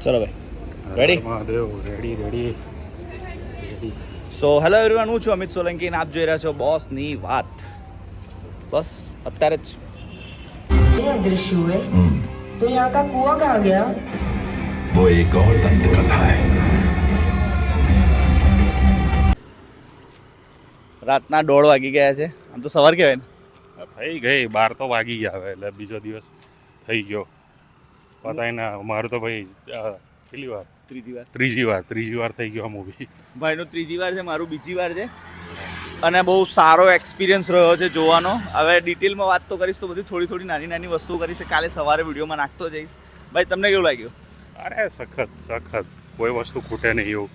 ચલો ભાઈ Ready? Mahadev ready ready ready so hello everyone હું છું અમિત સોલંકી અને આપ જોઈ રહ્યા છો બોસની વાત બસ અત્યારે જ ये दृश्य हुए तो यहाँ का कुआं कहाँ गया वो एक और दंत कथा है રાતના દોઢ વાગી ગયા છે આમ તો સવાર કહેવાય ને થઈ ગઈ બાર તો વાગી ગયા હવે એટલે બીજો દિવસ થઈ ગયો પતાય ના મારું તો ભાઈ કેટલી વાર. ત્રીજી વાર. ત્રીજી વાર ત્રીજી વાર થઈ ગયો આ મૂવી ભાઈનો ત્રીજી વાર છે મારું બીજી વાર છે. અને બહુ સારો એક્સપિરિયન્સ રહ્યો છે જોવાનો. હવે ડિટેલમાં વાત તો કરીશ તો બધી થોડી થોડી નાની નાની વસ્તુઓ કરીશ. કાલે સવારે વિડીયોમાં નાખતો જઈશ. ભાઈ તમને કેવું લાગ્યું? અરે સખત સખત. કોઈ વસ્તુ ખૂટે નહીં એવું.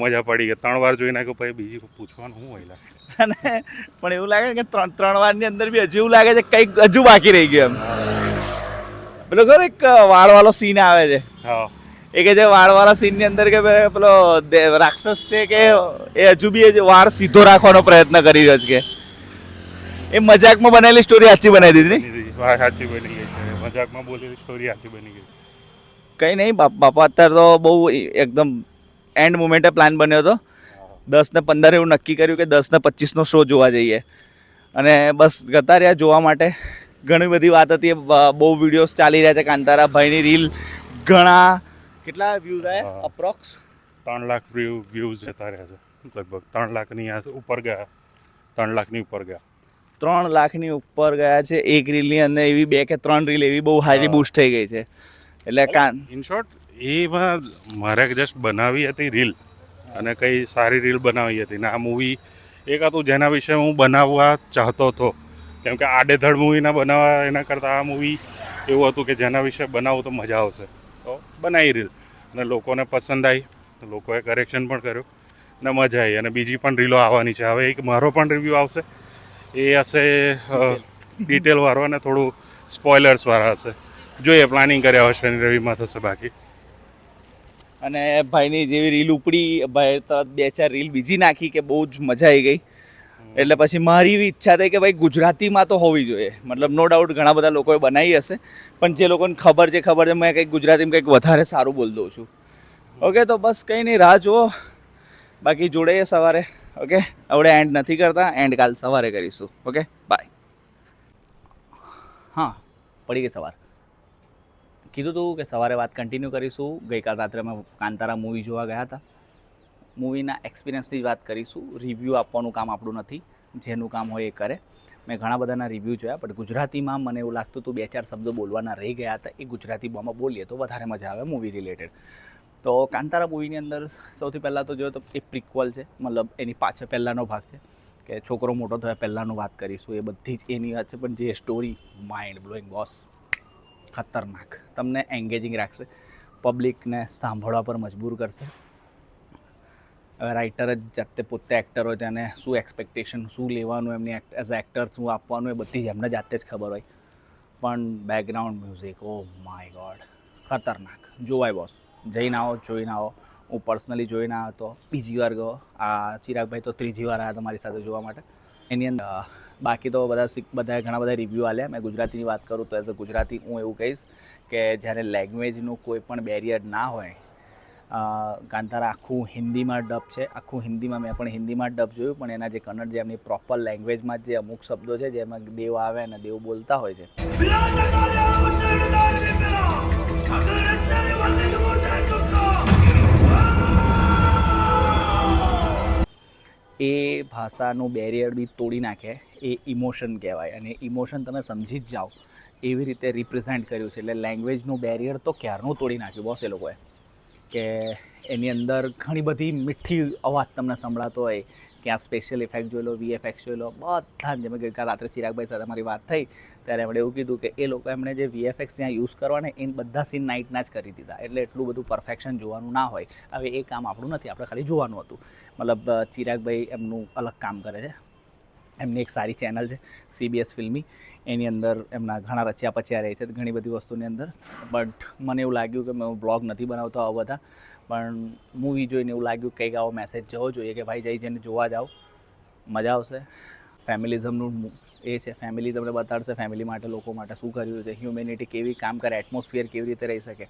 મજા પડી ગઈ. ત્રણ વાર જોઈ નાખ્યું પછી બીજી પૂછવાનું શું હોય લાગે? અને પણ એવું લાગે કે ત્રણ ત્રણ વારની અંદર બી હજુ એવું લાગે છે કંઈક હજુ બાકી રહી ગયું એમ. પેલો ખરો એક વાળવાળો સીન આવે છે? એ કે જે વાળવાળા સીનની અંદર કે પેલો રાક્ષસ છે કે એ હજુ બી એ વાળ સીધો રાખવાનો પ્રયત્ન કરી રહ્યો છે કે? એ મજાકમાં બનેલી સ્ટોરી સાચી બનાવી દીધી ને? સાચી બની ગઈ છે. મજાકમાં બોલેલી સ્ટોરી સાચી બની ગઈ કંઈ નહીં બાપ બાપા અત્યારે તો બહુ એકદમ એન્ડ મુમેન્ટે પ્લાન બન્યો હતો. દસ ને પંદર એવું નક્કી કર્યું કે દસ ને પચીસનો શો જોવા જઈએ. અને બસ જતા રહ્યા જોવા માટે. ઘણી બધી વાત હતી. બહુ વિડીયોઝ ચાલી રહ્યા છે કાંતારા ભાઈની રીલ ઘણા કેટલા વ્યૂઝ આવ્યા. અપ્રોક્સ ત્રણ લાખ વ્યૂ વ્યૂઝ જતા રહ્યા છે. લગભગ ત્રણ લાખની ઉપર ગયા. ત્રણ લાખની ઉપર ગયા. ત્રણ લાખની ઉપર ગયા છે એક રીલની અંદર એવી બે કે ત્રણ રીલ એવી બહુ હારી. બૂસ્ટ થઈ ગઈ છે. એટલે કાન ઇન શોર્ટ એમાં મારે જસ્ટ બનાવી હતી રીલ અને કઈ સારી રીલ બનાવી હતી. ને આ મૂવી એક હતું જેના વિશે હું બનાવવા ચાહતો હતો કેમ કે આડેધડ મૂવીના બનાવવા એના કરતાં આ મૂવી એવું હતું કે જેના વિશે બનાવું તો મજા આવશે. તો બનાવી રીલ. અને લોકોને પસંદ આવી. લોકોએ કરેક્શન પણ કર્યું. ને મજા આવી. અને બીજી પણ રીલો આવવાની છે. હવે એક મારો પણ રિવ્યૂ આવશે. એ હશે ડિટેલવાળો અને થોડું સ્પોઇલર્સવાળા હશે. જોઈએ પ્લાનિંગ કર્યા હોય શનિ રવિમાં થશે બાકી. અને ભાઈની જેવી રીલ ઉપડી. ભાઈ તરત બે ચાર રીલ બીજી નાખી કે બહુ જ મજા આવી ગઈ. એટલે પછી મારી એવી ઈચ્છા થઈ કે ભાઈ ગુજરાતીમાં તો હોવી જોઈએ. મતલબ નો ડાઉટ ઘણા બધા લોકોએ બનાવી હશે, પણ જે લોકોને ખબર છે ખબર છે, મેં કંઈક ગુજરાતીમાં કંઈક વધારે સારું બોલ દઉં છું. ઓકે તો બસ કંઈ નહીં, રાહ જુઓ. બાકી જોડે સવારે. ઓકે આપણે એન્ડ નથી કરતા એન્ડ કાલ સવારે કરીશું. ઓકે બાય હા, પડી ગઈ સવાર. કીધું હતું કે સવારે વાત કન્ટિન્યુ કરીશું. ગઈકાલ રાત્રે અમે કાંતારા મૂવી જોવા ગયા હતા. મૂવીના એક્સપિરિયન્સની વાત કરીશું. રિવ્યૂ આપવાનું કામ આપણું નથી. જેનું કામ હોય એ કરે. મેં ઘણા બધાના રિવ્યૂ જોયા બટ ગુજરાતીમાં મને એવું લાગતું હતું બે ચાર શબ્દો બોલવાના રહી ગયા હતા. એ ગુજરાતી બોમાં બોલીએ તો વધારે મજા આવે મૂવી રિલેટેડ તો કાંતારા મૂવીની અંદર સૌથી પહેલાં તો જોયો તો એ પ્રિક્વલ છે. મતલબ એની પાછળ પહેલાંનો ભાગ છે. કે છોકરો મોટો થયો, પહેલાંનું વાત કરીશું. એ બધી જ એની વાત છે, પણ જે સ્ટોરી માઇન્ડ બ્લોઈંગ બોસ ખતરનાક. તમને એન્ગેજિંગ રાખશે. પબ્લિકને સાંભળવા પર મજબૂર કરશે. રાઇટર જ જાતે પોતે એક્ટર હોય તેને શું એક્સપેક્ટેશન શું લેવાનું, એમની એઝ એક્ટર શું આપવાનું, એ બધી એમને જાતે જ ખબર હોય. પણ background music oh my god ખતરનાક. જોવાય બોસ જઈને આવો, જોઈને આવો. હું પર્સનલી જોઈને આવ્યો હતો બીજી વાર ગયો. આ ચિરાગભાઈ તો ત્રીજી વાર આવ્યા તમારી સાથે જોવા માટે. એની અંદર બાકી તો બધા બધાએ ઘણા બધા રિવ્યૂ આલ્યા. મેં ગુજરાતીની વાત કરું તો એઝ અ ગુજરાતી હું એવું કહીશ કે જ્યારે લેંગ્વેજનું કોઈ પણ બેરિયર ના હોય કાંતારા આખું હિન્દીમાં ડબ છે. આખું હિન્દીમાં મેં પણ હિન્દીમાં ડબ જોયું, પણ એના જે કન્નડ જે એમની પ્રોપર લેંગ્વેજમાં જે અમુક શબ્દો છે, જેમાં દેવ આવે અને દેવ બોલતા હોય છે. એ ભાષાનું બેરિયર બી તોડી નાખે, એ ઇમોશન કહેવાય. અને ઇમોશન તમે સમજી જ જાઓ, એવી રીતે રિપ્રેઝેન્ટ કર્યું છે. એટલે લેંગ્વેજનું બેરિયર તો ક્યારનું તોડી નાખ્યું બોસ એ લોકોએ? કે એની અંદર ઘણી બધી મીઠી અવાજ તમને સંભળાતો હોય. ક્યાં સ્પેશિયલ ઇફેક્ટ જોઈ લો વીએફએક્સ જોઈ લો, બધા જેમ કે રાત્રે ચિરાગભાઈ સાથે મારી વાત થઈ, ત્યારે એમણે એવું કીધું કે એ લોકો એમણે જે વીએફએક્સ ત્યાં યુઝ કરવાને, એ બધા સીન નાઇટના જ કરી દીધા. એટલે એટલું બધું પરફેક્શન જોવાનું ના હોય. હવે એ કામ આપણું નથી, આપણે ખાલી જોવાનું હતું. મતલબ ચિરાગભાઈ એમનું અલગ કામ કરે છે. એમની એક સારી ચેનલ છે સીબીએસ ફિલ્મી એની અંદર એમના ઘણા રચ્યા પચ્યા રહે છે ઘણી બધી વસ્તુની અંદર. બટ મને એવું લાગ્યું કે મેં બ્લોગ નથી બનાવતો આવા બધા. પણ મૂવી જોઈને એવું લાગ્યું કંઈક આવો મેસેજ જવો જોઈએ કે ભાઈ જઈ જઈને જોવા જાઓ. મજા આવશે. ફેમિલિઝમનું એ છે. ફેમિલી તમને બતાડશે ફેમિલી માટે, લોકો માટે શું કર્યું છે હ્યુમેનિટી કેવી કામ કરે એટમોસ્ફિયર કેવી રીતે રહી શકે.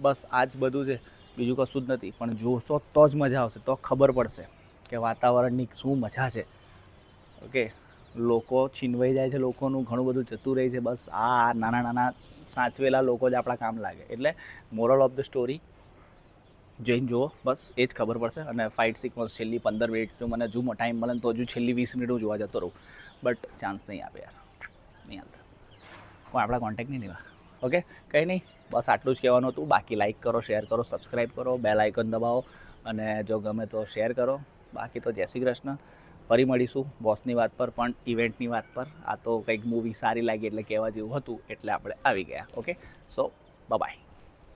બસ આ જ બધું છે. બીજું કશું જ નથી. પણ જોશો તો જ મજા આવશે. તો ખબર પડશે કે વાતાવરણની શું મજા છે. ઓકે? લોકો છીનવાઈ જાય છે, લોકોનું ઘણું બધું જતું રહે છે. બસ આ નાના નાના સાચવેલા લોકો જ આપણા કામ લાગે. એટલે મોરલ ઓફ ધ સ્ટોરી જઈને જુઓ, બસ એ જ ખબર પડશે. અને ફાઇટ સિક્વન્સ છેલ્લી પંદર મિનિટ જો મને હજુ ટાઈમ મળે તો હજુ છેલ્લી વીસ મિનિટ હું જોવા જતો રહું. બટ ચાન્સ નહીં આપે યાર. નહીં આપતા કોઈ આપણા કોન્ટેક્ટ નહીં લેવા ઓકે? કંઈ નહીં. બસ આટલું જ કહેવાનું હતું. બાકી લાઇક કરો શેર કરો સબસ્ક્રાઈબ કરો બેલ આઇકન દબાવો. અને જો ગમે તો શેર કરો. બાકી તો જય શ્રી કૃષ્ણ. ફરી મળીશું બોસની વાત પર, પણ ઇવેન્ટની વાત પર. આ તો કંઈક મૂવી સારી લાગી એટલે કહેવા જેવું હતું, એટલે આપણે આવી ગયા. Okay so bye